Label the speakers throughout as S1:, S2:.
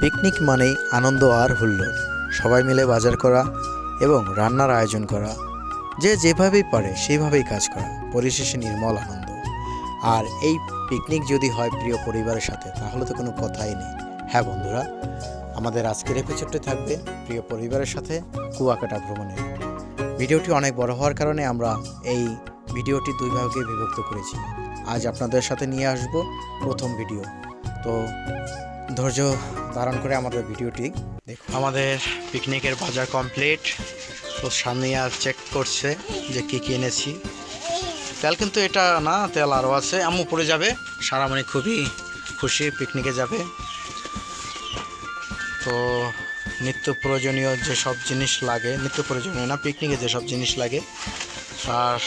S1: Picnic মানেই আনন্দ আর হুল্লোড়। সবাই মিলে বাজার করা এবং রান্নার আয়োজন করা। যে যেভাবেই পারে সেইভাবেই কাজ করা। পরিশেষে নির্মল আনন্দ। আর এই পিকনিক যদি হয় প্রিয় পরিবারের সাথে, তাহলে তো কোনো কথাই নেই। হ্যাঁ বন্ধুরা, আমাদের আজকের এপিসোডটি থাকবে প্রিয় পরিবারের সাথে কুয়াকাটা ভ্রমণের ভিডিওটি অনেক বড় হওয়ার কারণে আমরা এই ভিডিওটি দুই ভাগে বিভক্ত করেছি। আজ আপনাদের সাথে নিয়ে আসব প্রথম ভিডিও। তো ধৈর্য ধারণ করে আমাদের ভিডিওটি দেখুন। আমাদের পিকনিকের বাজার কমপ্লিট। তো আর চেক করছে যে কী কী এনেছি। তেল কিন্তু এটা না, তেল আরও আছে। আম্মু পড়ে যাবে। সারা মানে খুবই খুশি পিকনিকে যাবে। তো নিত্য প্রয়োজনীয় যেসব জিনিস লাগে, নিত্য প্রয়োজনীয় না, পিকনিকে যেসব জিনিস লাগে, তার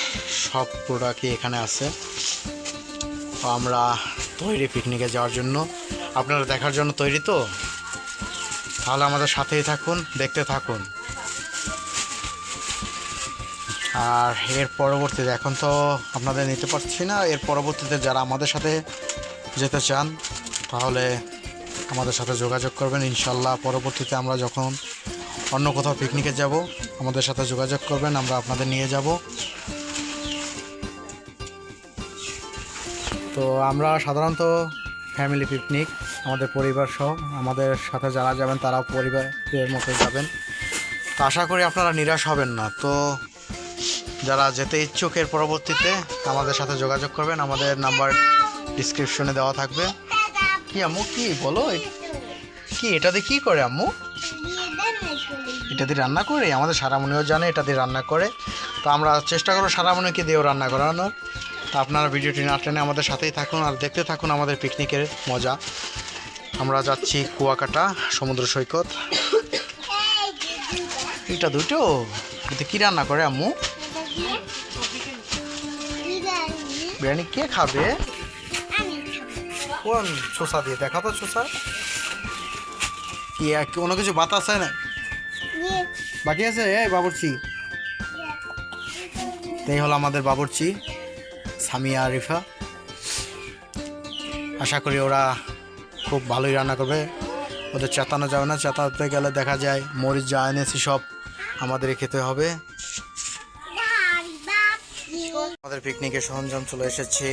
S1: সব প্রোডাক্টই এখানে আছে। আমরা তৈরি পিকনিকে যাওয়ার জন্য আপনারা দেখার জন্য তৈরি তো? তাহলে আমাদের সাথেই থাকুন, দেখতে থাকুন। আর এর পরবর্তীতে, এখন তো আপনাদের নিতে পারছি না, এর পরবর্তীতে যারা আমাদের সাথে যেতে চান, তাহলে আমাদের সাথে যোগাযোগ করবেন। ইনশাল্লাহ, পরবর্তীতে আমরা যখন অন্য কোথাও পিকনিকে যাব, আমাদের সাথে যোগাযোগ করবেন, আমরা আপনাদের নিয়ে যাব। তো আমরা সাধারণত ফ্যামিলি পিকনিক আমাদের পরিবার সহ, আমাদের সাথে যারা যাবেন, তারাও পরিবারের মতো যাবেন। তো আশা করি আপনারা নিরাশ হবেন না। তো যারা যেতে ইচ্ছুক, এর পরবর্তীতে আমাদের সাথে যোগাযোগ করবেন। আমাদের নাম্বার ডিসক্রিপশনে দেওয়া থাকবে। কি আম্মু, কি বলো? কি, এটা দিয়ে কী করে আম্মু? এটা দিয়ে রান্না করে? আমাদের সারামণিও জানে, এটা দিয়ে রান্না করে। তো আমরা চেষ্টা করব সারামণিকে দিয়েও রান্না করানোর। আপনারা ভিডিওটি না টেনে আমাদের সাথেই থাকুন আর দেখতে থাকুন আমাদের পিকনিকের মজা। আমরা যাচ্ছি কুয়াকাটা, সমুদ্র সৈকত। এটা দুটো? এতে কী রান্না করে আম্মু? বিরিয়ানি কে খাবে? কোন শসা দিয়ে? দেখা তো কি এক কোনো কিছু বাতাস আছে না? বাকি আছে? এই বাবুর্চি। এই হলো আমাদের বাবুর্চি। সামিয়া আরিফা আশা করি ওরা খুব ভালোই রান্না করবে। ওদের চেতানো যাবে না। চেতাতে গেলে দেখা যায় মরিচ যা এনেছি সব আমাদের খেতে হবে। আমাদের পিকনিকের সরঞ্জাম চলে এসেছে।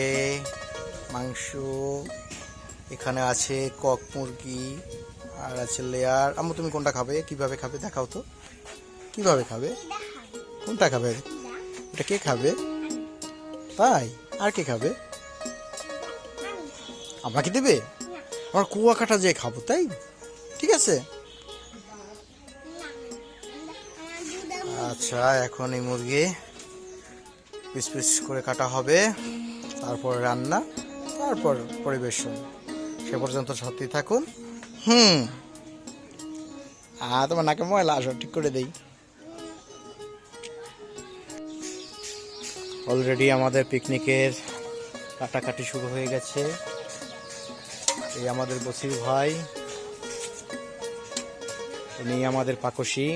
S1: মাংস, এখানে আছে কক মুরগি, আর আছে লেয়ার আম্মু, তুমি কোনটা খাবে? কীভাবে খাবে? দেখাও তো। কীভাবে খাবে? কোনটা খাবে? এটা কে খাবে? তাই? আর কে খাবে? আমাকে দেবে? আমার কুয়াকাটা যে খাব, তাই? ঠিক আছে? আচ্ছা এখন এই মুরগি পিস পিস করে কাটা হবে। তারপর রান্না, তারপর পরিবেশন। সে পর্যন্ত সত্যি থাকুন। হুম। আর তোমার নাকে ময়লা আসো, ঠিক করে দেই। অলরেডি আমাদের পিকনিকের কাটাকাটি শুরু হয়ে গেছে। এই আমাদের বসির ভাই উনি আমাদের পাকসি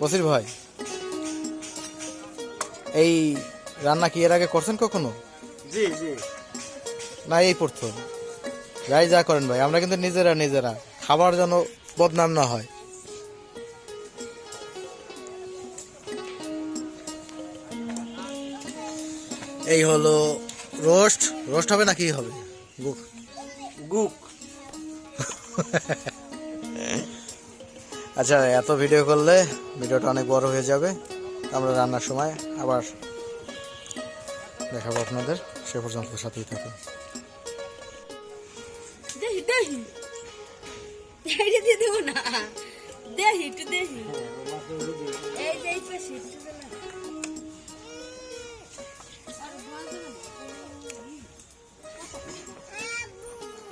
S1: বসির ভাই এই রান্না কি এর আগে করছেন কখনো?
S2: জি জি।
S1: না এই প্রথম যাই যা করেন ভাই আমরা কিন্তু নিজেরা নিজেরা। খাবার যেন বদনাম না হয়। এই হলো রোস্ট। রোস্ট হবে না কি হবে? গুক।
S2: গুক।
S1: আচ্ছা এত ভিডিও করলে ভিডিওটা অনেক বড় হয়ে যাবে। আমরা রান্নার সময় আবার দেখাবো আপনাদের। সে পর্যন্ত সাথেই থাকুন।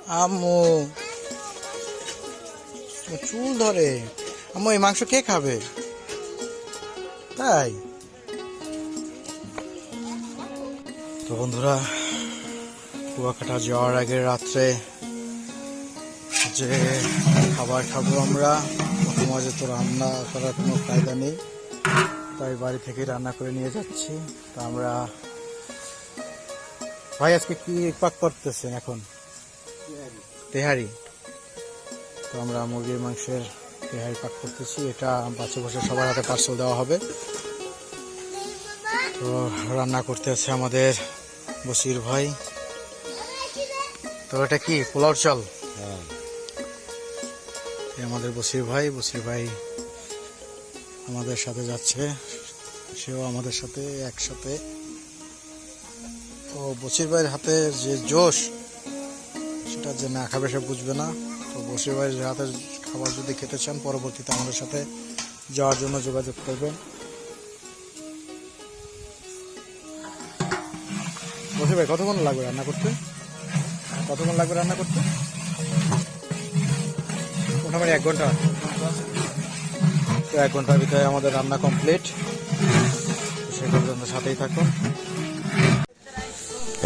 S1: আম্মু। চুল ধরে। আম্মু, এই মাংস কে খাবে? তাই? তো বন্ধুরা, কুয়াকাটা যাওয়ার আগে রাত্রে যে খাবার খাব আমরা মাঝে তো রান্না করার কোনো ফায়দা নেই। তাই বাড়ি থেকে রান্না করে নিয়ে যাচ্ছি। তা আমরা, ভাই আজকে কি পাক করতেছেন এখন? তেহারি। তো আমরা মুরগির মাংসের তেহারি পাক করতেছি। এটা বাচ্চা বসে সবার হাতে পার্সেল দেওয়া হবে। তো রান্না করতে আছে আমাদের বসির ভাই। তো এটা কি? পোলাও চাল? এই আমাদের বসির ভাই। বসির ভাই আমাদের সাথে যাচ্ছে। সেও আমাদের সাথে একসাথে। তো বসির ভাইয়ের হাতে যে জোশ সেটা যে না খাবে সে বুঝবে না। তো বসে ভাইয়ের হাতের খাবার যদি খেতে চান, পরবর্তীতে আমাদের সাথে যাওয়ার জন্য যোগাযোগ করবেন। বসে ভাই, কতক্ষণ লাগবে রান্না করতে? কতক্ষণ লাগবে রান্না করতে? মোটামুটি এক ঘণ্টা। তো এক ঘণ্টার ভিতরে আমাদের রান্না কমপ্লিট। সে পর্যন্ত সাথেই থাকুন।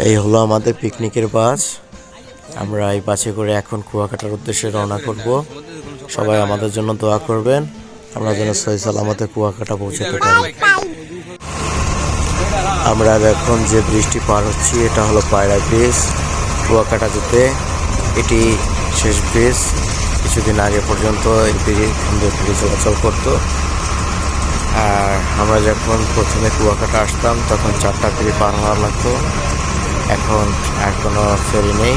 S2: এই হলো আমাদের পিকনিকের বাস। আমরা এই বাসে করে এখন কুয়াকাটার উদ্দেশ্যে রওনা করব। সবাই আমাদের জন্য দোয়া করবেন। আমরা যেন সহি সালামতে কুয়াকাটা পৌঁছাতে পারি। আমরা এখন যে ব্রিজটি পার হচ্ছি, এটা হলো পায়রা ব্রিজ। কুয়াকাটা যেতে এটি শেষ ব্রিজ। কিছুদিন আগে পর্যন্ত এই ব্রিজ ব্রিজ চলাচল করতো। আর আমরা যখন প্রথমে কুয়াকাটা আসতাম, তখন চারটা ফেরি পার হওয়া লাগতো। এখন আর কোনো ফেরি নেই।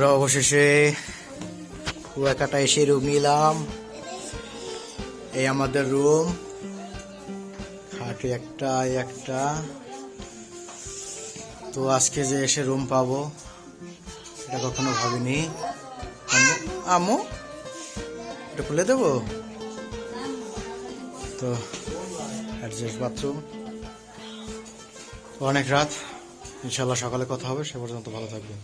S1: আমরা অবশেষে কুয়াকাটা এসে রুম নিলাম। এই আমাদের রুম। খাট একটা একটা। তো আজকে যে এসে রুম পাবো, এটা কখনো ভাবিনি। আম্মু এটা খুলে দেবো? তো অ্যাডজাস্ট বাথরুম অনেক রাত। ইনশাল্লাহ সকালে কথা হবে, সে পর্যন্ত ভালো থাকবে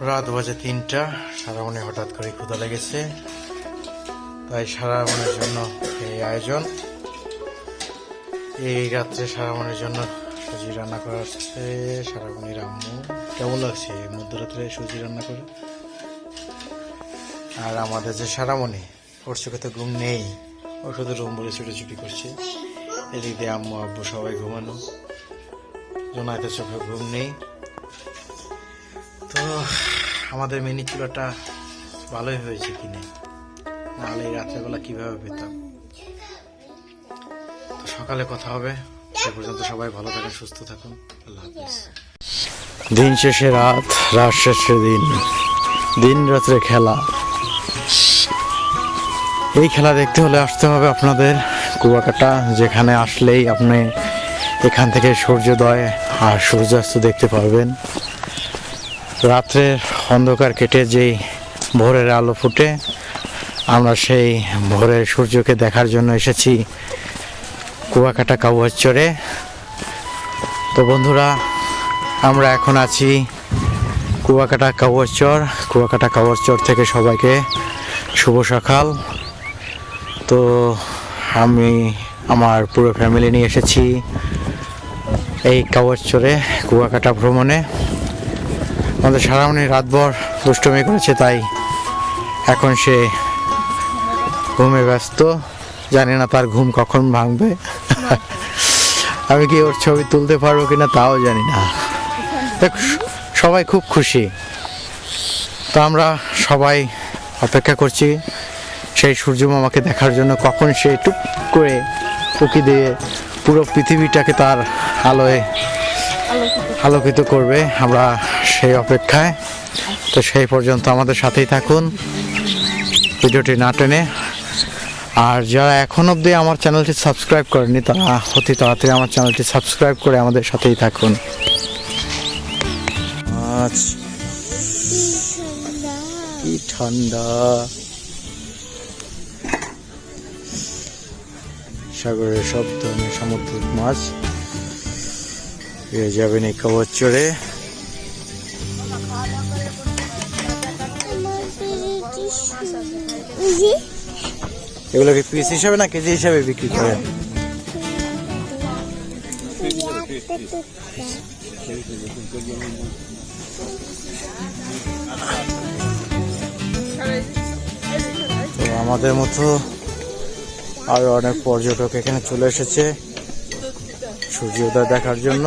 S1: রাত বাজে তিনটা। সারামণি হঠাৎ করে ক্ষুধা লেগেছে। তাই সারামণির জন্য এই আয়োজন। এই রাত্রে সারামণির জন্য সুজি রান্না করা হচ্ছে সারামণির আম্মু। কেমন লাগছে মধ্যরাত্রে সুজি রান্না করে? আর আমাদের যে সারামণি, ওর চোখে তো ঘুম নেই। ও শুধু রুম বলে ছুটি করছে। এদিক দিয়ে আম্মু আব্বু সবাই ঘুমানো। জোনাইতে চোখে ঘুম নেই। তো আমাদের মিনি চুলাটা ভালোই হয়েছে কিনে। নাহলে রাত্রেবেলা কীভাবে পেতাম? তো সকালে কথা হবে। সে পর্যন্ত সবাই ভালো থাকুন, সুস্থ থাকুন। আল্লাহ হাফিজ। দিন শেষে রাত রাত শেষে দিন। দিন রাত্রে খেলা। এই খেলা দেখতে হলে আসতে হবে আপনাদের কুয়াকাটা, যেখানে আসলেই আপনি এখান থেকে সূর্যোদয় আর সূর্যাস্ত দেখতে পারবেন। রাত্রের অন্ধকার কেটে যেই ভোরের আলো ফুটে, আমরা সেই ভোরের সূর্যকে দেখার জন্য এসেছি কুয়াকাটা কাউয়াচরে তো বন্ধুরা, আমরা এখন আছি কুয়াকাটা কাউয়াচর কুয়াকাটা কাউয়াচর থেকে সবাইকে শুভ সকাল। তো আমি, আমার পুরো ফ্যামিলি নিয়ে এসেছি এই কাউয়াচরে কুয়াকাটা ভ্রমণে। আমাদের সারামণি রাতভর দুষ্টমি করেছে, তাই এখন সে ঘুমে ব্যস্ত। জানি না তার ঘুম কখন ভাঙবে। আমি কি ওর ছবি তুলতে পারব কিনা তাও জানি না। দেখ, সবাই খুব খুশি। তো আমরা সবাই অপেক্ষা করছি সেই সূর্য মামাকে দেখার জন্য, কখন সে টুক করে উকি দিয়ে পুরো পৃথিবীটাকে তার আলোয় আলোকিত করবে আমরা সেই অপেক্ষায়। তো সেই পর্যন্ত আমাদের সাথেই থাকুন। ভিডিওটি না টেনে। আর যারা এখন অবধি আমার চ্যানেলটি সাবস্ক্রাইব করেনি তারা অতি তাড়াতাড়ি আমার চ্যানেলটি সাবস্ক্রাইব করে আমাদের সাথেই থাকুন। কি ঠান্ডা। সাগরের সব ধরনের সামুদ্রিক মাছ। পেয়ে যাবেন এই কবর চড়ে। এগুলোকে পিস হিসাবে না কেজি হিসাবে বিক্রি করেন? তো আমাদের মতো আরও অনেক পর্যটক এখানে চলে এসেছে। সূর্যোদয় দেখার জন্য।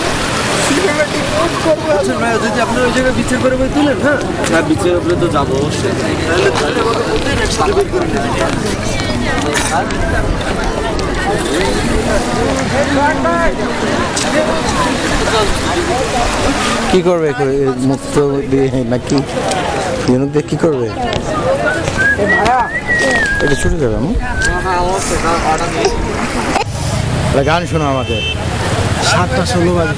S3: যদি ওই জায়গায় করে হ্যাঁ উপরে তো যাব
S1: কি করবে করে মুক্ত দিয়ে নাকি দিয়ে কি করবে? এটা ছুটে যাবে গান শোনো আমাদের সাতটা ষোলো বাজে।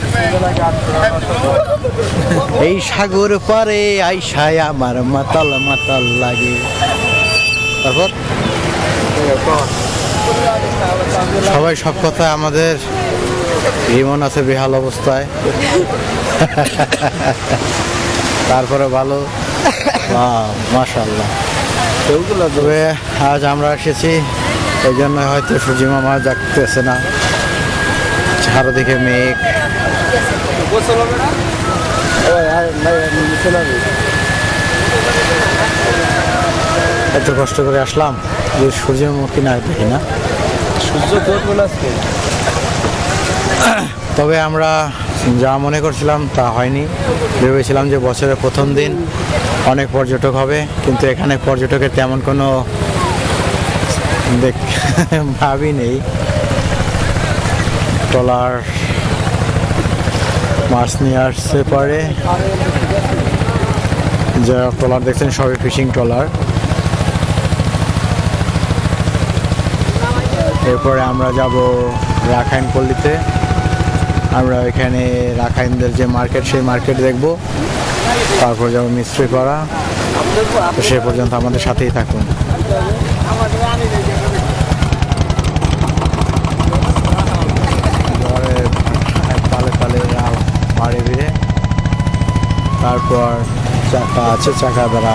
S1: এই সাগর পারে আইসায় আমার মাতাল মাতাল লাগে। তারপর? সবাই সব কথা আমাদের রিমন আছে বেহাল অবস্থায়। তারপরে ভালো। মাশাল্লাহ তবে আজ আমরা এসেছি, এই জন্য হয়তো সূর্য মামা জাগতেছে না। চারদিকে মেঘ। এত কষ্ট করে আসলাম যে সূর্যমুখী না দেখি না।
S3: সূর্য আজকে?
S1: তবে আমরা যা মনে করছিলাম তা হয়নি। ভেবেছিলাম যে বছরের প্রথম দিন অনেক পর্যটক হবে কিন্তু এখানে পর্যটকের তেমন কোনো দেখ ভাবই নেই। ট্রলার মাছ নিয়ে আসছে পরে। যারা ট্রলার দেখছেন, সবই ফিশিং ট্রলার এরপরে আমরা যাব রাখাইন পল্লীতে। আমরা এখানে রাখাইনদের যে মার্কেট, সেই মার্কেট দেখব। তারপর যাব মিস্ত্রি করা সে পর্যন্ত আমাদের সাথেই থাকুন। তারপর চাকা আছে চাকা দ্বারা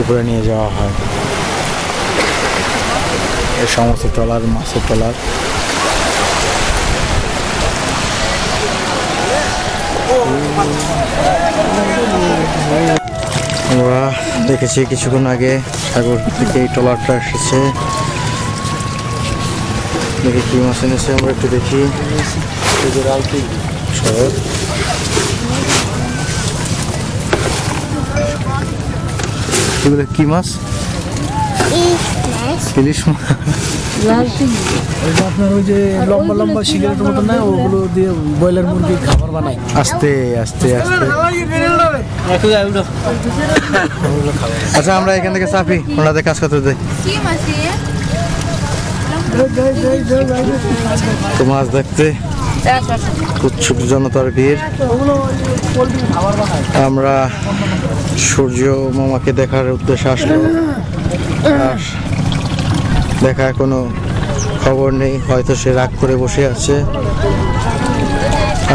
S1: উপরে নিয়ে যাওয়া হয়। এই সমস্ত ট্রলার মাছের ট্রলার। আমরা দেখেছি কিছুক্ষণ আগে সাগর থেকে এই ট্রলারটা এসেছে। দেখি কি মাছ এনেছে আমরা একটু দেখি। সব এগুলো কি মাছ? ইলিশ মাছ।
S4: ওই যে আপনার ওই যে লম্বা লম্বা সিগারেটের মতো না ওগুলো দিয়ে ব্রয়লার মুরগির খাবার বানাই
S1: আস্তে আস্তে আস্তে। আচ্ছা আমরা এখান থেকে চাপি ওনাদের কাজ করতে দেই তো মাছ দেখতে। উৎসুক জনতার ভিড়। আমরা সূর্য মামাকে দেখার উদ্দেশ্যে আসলো। দেখা কোনো খবর নেই, হয়তো সে রাগ করে বসে আছে।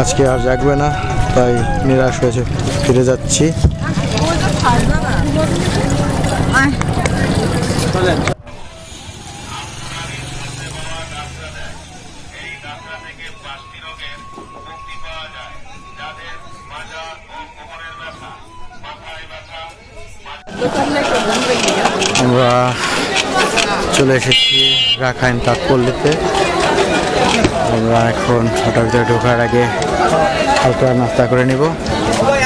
S1: আজকে আর জাগবে না, তাই নিরাশ হয়েছে, ফিরে যাচ্ছি। এসেছি রাখাইন তাৎপল্যতে। আমরা এখন ওটার ভিতরে ঢোকার আগে হালকা নাস্তা করে নিব।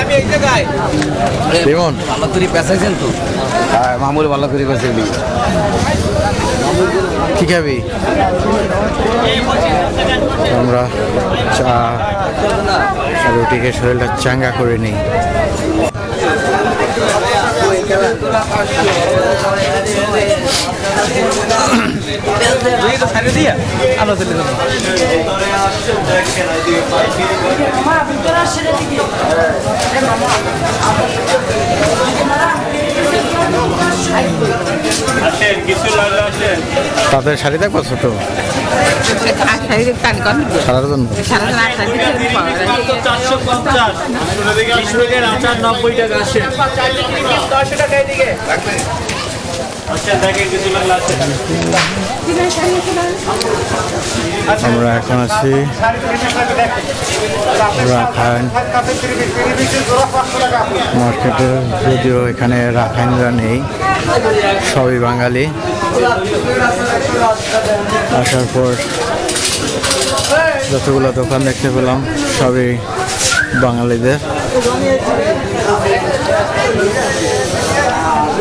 S3: আমি এই জায়গায়
S1: লিমন
S5: ভালো করে পেঁচাইছেন তো? হ্যাঁ মামুর ভালো করে পেঁচাইলি।
S1: কি খাবি? আমরা চা রুটিকে শরীরটা চাঙ্গা করে নিই।
S3: আলো চলে যাব।
S1: তাদের শাড়ি দেখব ছোট? সারার জন্য আমরা এখন আছি রাখাইন। মার্কেটে যদিও এখানে রাখাইনরা নেই, সবই বাঙালি। আসার পর যতগুলো দোকান দেখতে পেলাম, সবই বাঙালিদের।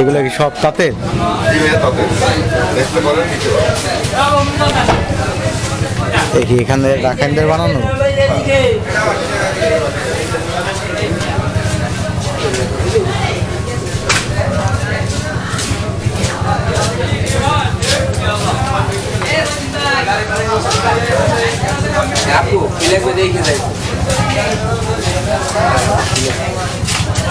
S1: এগুলো কি সব তাতে? কি এখানে রাখাইনদের বানানো?
S5: দেখে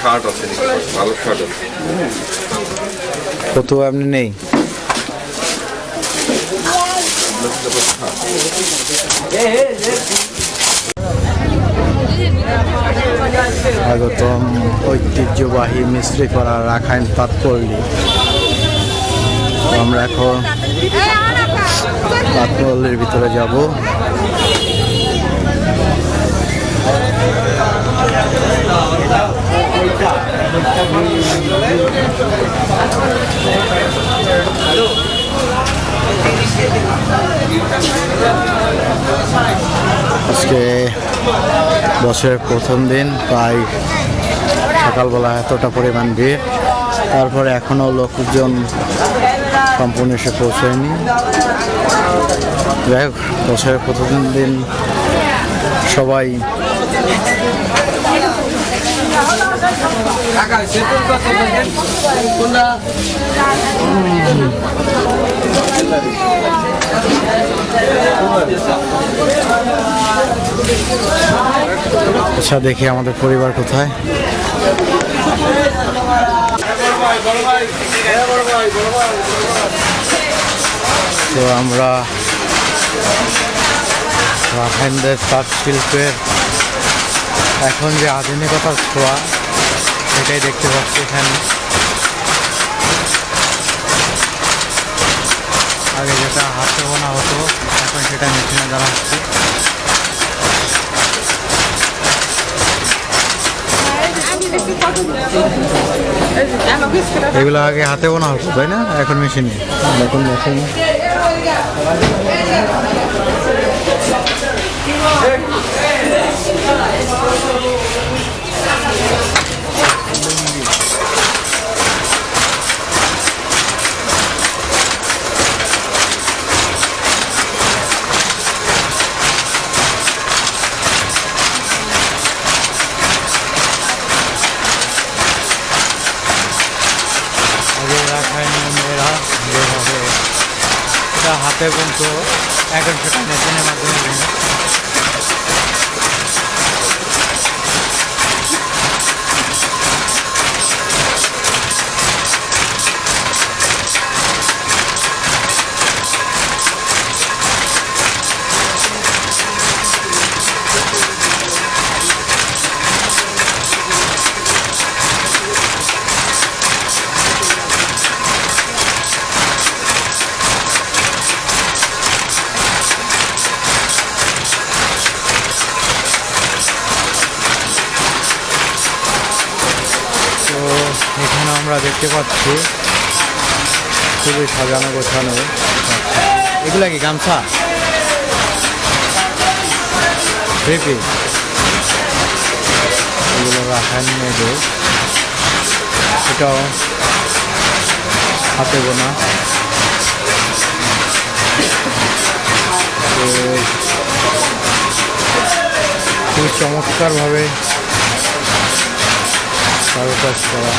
S6: শার্ট আছে ভালো শার্ট আছে।
S1: এমনি নেই। আগতম ঐতিহ্যবাহী মিস্ত্রি করা রাখাইন তাৎপল্লী আমরা এখন তাৎপল্যের ভিতরে যাব আজকে বছরের প্রথম দিন, প্রায় সকালবেলা এতটা পরিমাণ ভিড়। তারপরে এখনও লোকজন সম্পূর্ণ এসে পৌঁছায়নি। যাই হোক, বছরের প্রথম দিন সবাই আচ্ছা দেখি আমাদের পরিবার কোথায়। তো আমরা রাখাইনদের তাঁত শিল্পের এখন যে আধুনিকতার ছোঁয়া সেটাই দেখতে পাচ্ছি এখানে। আগে যেটা হাতে বোনা হতো এখন সেটা মেশিনে দ্বারা হচ্ছে। এগুলো আগে হাতে বোনা হতো তাই না? এখন মেশিনে। এখন মেশিনে। আগে হাতে কিন্তু এখন সেটা মেশিনের মাধ্যমে দেখতে পাচ্ছি। খুবই সাজানো গোছানো। এগুলা কি গামছা? পেঁপে এগুলো রাখান মেয়েদের এটাও হাতে বোনা। তো খুবই চমৎকারভাবে কারুকাজ করা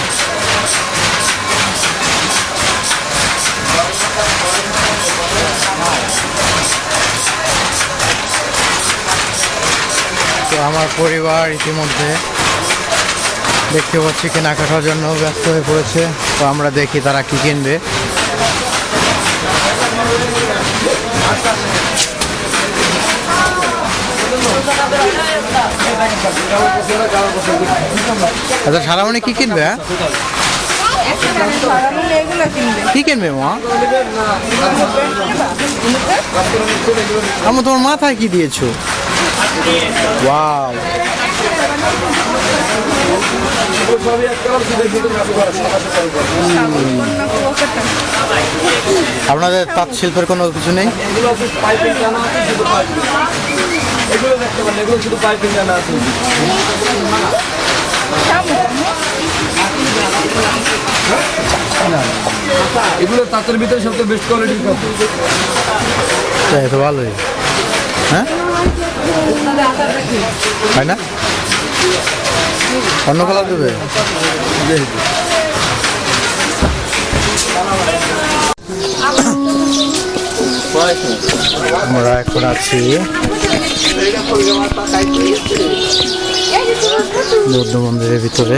S1: তো আমার পরিবার ইতিমধ্যে দেখতে পাচ্ছি কেনাকাটার জন্য ব্যস্ত হয়ে পড়েছে তো আমরা দেখি তারা কি কিনবে আচ্ছা সারা সারামণি কি কিনবে হ্যাঁ? কি তোমার মাথায় কি দিয়েছ? আপনাদের তাঁত শিল্পের কোনো কিছু নেই?
S3: শুধু পাইপিং জানা আছে এগুলো তাঁতের ভিতরে সবচেয়ে বেস্ট কোয়ালিটির কাপড়।
S1: তাই তো ভালোই। হ্যাঁ? হয় না? অন্য কালার দেবে? আমরা এখন আছি বৌদ্ধ মন্দিরের ভিতরে।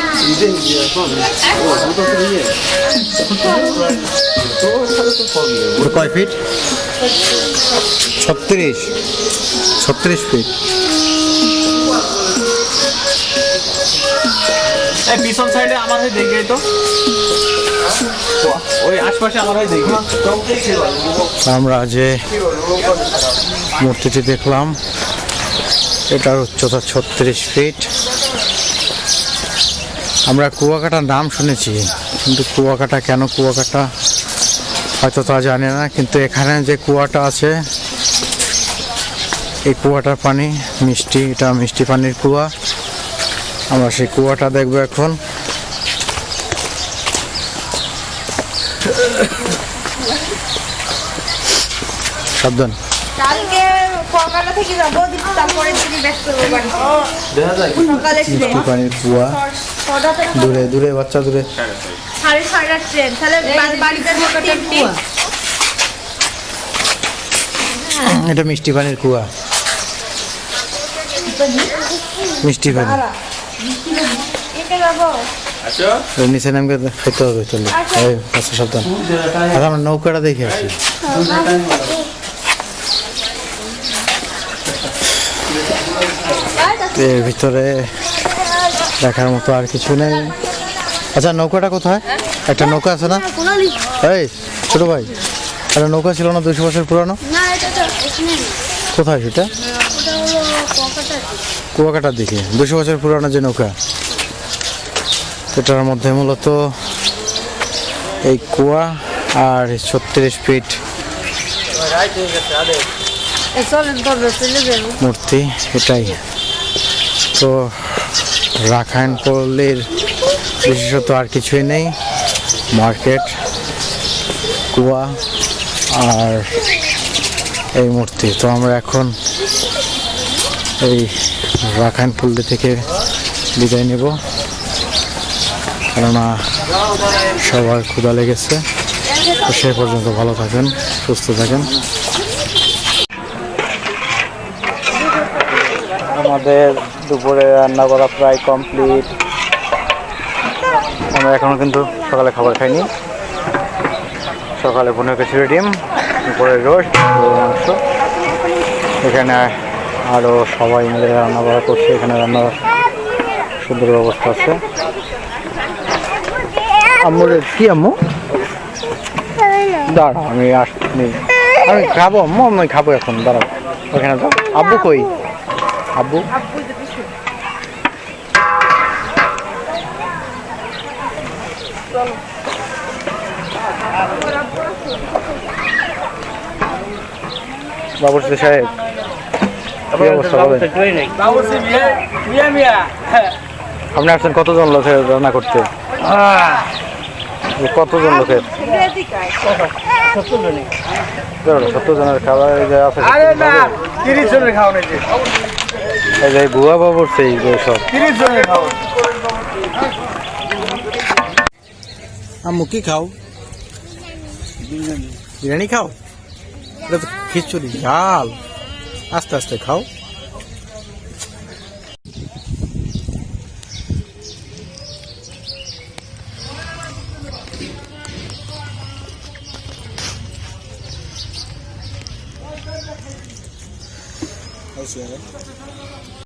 S3: রাস্তা চলে এসছে আমার এই জুতাগুলো ধরে
S1: ওটা কয় ফিট ছত্রিশ। ছত্রিশ ফিট
S3: এই পিছন সাইডে আমার হয়ে তো। ওই আশপাশে আমার হয়ে দেখবে
S1: আমরা যে মূর্তিটি দেখলাম এটার উচ্চতা ছত্রিশ ফিট আমরা কুয়াকাটার নাম শুনেছি, কিন্তু কুয়াকাটা কেন কুয়াকাটা হয়তো তা জানি না, কিন্তু এখানে যে কুয়াটা আছে, এই কুয়াটার পানি মিষ্টি, এটা মিষ্টি পানির কুয়া। আমরা সেই কুয়াটা দেখব এখন। সাবধান।
S7: থেকে যাব সকালে
S1: পানির কুয়া দূরে দূরে বাচ্চা দূরে।
S7: সাড়ে ছয়টার ট্রেন। তাহলে বাড়িতে ঢোকাটা কুয়া
S1: এটা মিষ্টি পানির কুয়া। মিষ্টি পানি। নিচে নামকে খেতে হবে চলে। আচ্ছা। সাবধান। আর আমরা নৌকাটা দেখে আসি। এর ভিতরে দেখার মতো আর কিছু নেই। আচ্ছা নৌকাটা কোথায়? একটা নৌকা আছে না? এই ছোট ভাই একটা নৌকা ছিল না দুশো বছর পুরানো? কোথায় সেটা? কুয়াকাটার দিকে দুশো বছর পুরানো যে নৌকা। এটার মধ্যে মূলত এই কুয়া আর ছত্রিশ ফিট মূর্তি এটাই। তো রাখাইন পল্লীর বিশেষত আর কিছুই নেই। মার্কেট, কুয়া আর এই মূর্তি। তো আমরা এখন এই রাখাইন পল্লী থেকে বিদায় নেব। কেননা সবার ক্ষুধা লেগেছে। তো সে পর্যন্ত ভালো থাকেন, সুস্থ থাকেন। আমাদের দুপুরে রান্না করা প্রায় কমপ্লিট আমরা এখনও কিন্তু সকালে খাবার খাইনি। সকালে পনেরো খিচুড়ি ডিম, দুপুরে রোস্ট মাংস। এখানে আরও সবাই মিলে রান্না বাড়া করছে। এখানে রান্না সুন্দর ব্যবস্থা আছে। আম্মুর কি আম্মু? দাঁড়া, আমি আসনি আমি খাব আম্মু, আমি খাব এখন, দাঁড়াও। ওখানে আব্বু কই? আব্বু? বাবুর্চি সাহেব কি অবস্থা বলেন? আপনি আসছেন কতজন লোকের রান্না করতে? কতজন লোকের? সত্তর জনের খাবার এই যে আছে
S3: তিরিশ জনের খাওয়া
S1: এই যে বুয়া বাবুর্চি এই সব।
S3: তিরিশ জনের খাওয়া
S1: আম্মু কি খাও? বিরিয়ানি। খাও? খিচুড়ি ঝাল। আস্তে আস্তে খাও।